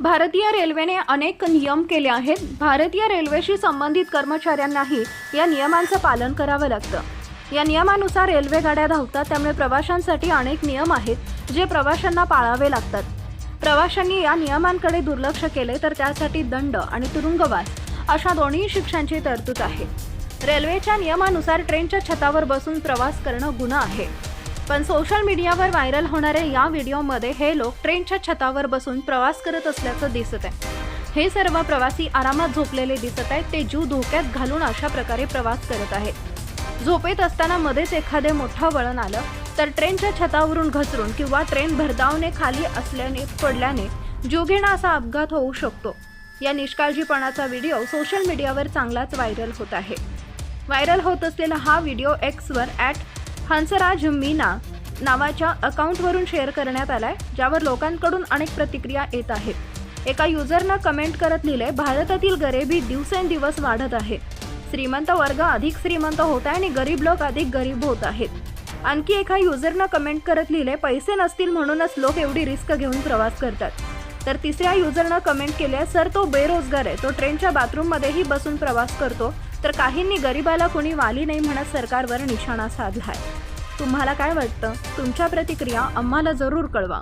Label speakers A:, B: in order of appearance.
A: भारतीय रेल्वेने अनेक नियम केले आहेत. भारतीय रेल्वेशी संबंधित कर्मचाऱ्यांनाही या नियमांचं पालन करावं लागतं. या नियमानुसार रेल्वे गाड्या धावतात त्यामुळे प्रवाशांसाठी अनेक नियम आहेत जे प्रवाशांना पाळावे लागतात. प्रवाशांनी या नियमांकडे दुर्लक्ष केले तर त्यासाठी दंड आणि तुरुंगवास अशा दोन्ही शिक्षांची तरतूद आहे. रेल्वेच्या नियमानुसार ट्रेनच्या छतावर बसून प्रवास करणं गुन्हा आहे. पण सोशल मीडियावर व्हायरल होणाऱ्या या व्हिडिओमध्ये हे लोक ट्रेनच्या छतावर बसून प्रवास करत असल्याचं दिसत आहे हे सर्व प्रवासी आरामात झोपलेले दिसत आहेत. ते जीव धोक्यात घालून अशा प्रकारे प्रवास करत आहेत. झोपेत असताना मध्येच एखादे मोठं वळण आलं तर ट्रेनच्या छतावरून घसरून किंवा ट्रेन भरधावने खाली असल्याने पडल्याने जीवघेणा असा अपघात होऊ शकतो. या निष्काळजीपणाचा व्हिडिओ सोशल मीडियावर चांगलाच व्हायरल होत आहे. व्हायरल होत असलेला हा व्हिडिओ एक्सवर ॲट हंसराज मीना नावाच्या अकाउंटवरून शेअर करण्यात आलाय ज्यावर लोकांकडून अनेक प्रतिक्रिया येत आहेत. एका युजरनं कमेंट करत लिहिले भारतातील गरिबी दिवसेंदिवस वाढत आहे. श्रीमंत वर्ग अधिक श्रीमंत होत आहे आणि गरीब लोक अधिक गरीब होत आहेत. आणखी एका युजरनं कमेंट करत लिहिले पैसे नसतील म्हणूनच लोक एवढी रिस्क घेऊन प्रवास करतात. तर तिसऱ्या युजरनं कमेंट केले सर तो बेरोजगार आहे. तो ट्रेनच्या बाथरूममध्येही बसून प्रवास करतो. तर काहींनी गरिबाला कुणी वाली नाही म्हणत सरकारवर निशाणा साधलाय. तुम्हाला काय वाटतं? तुमच्या प्रतिक्रिया आम्हाला जरूर कळवा.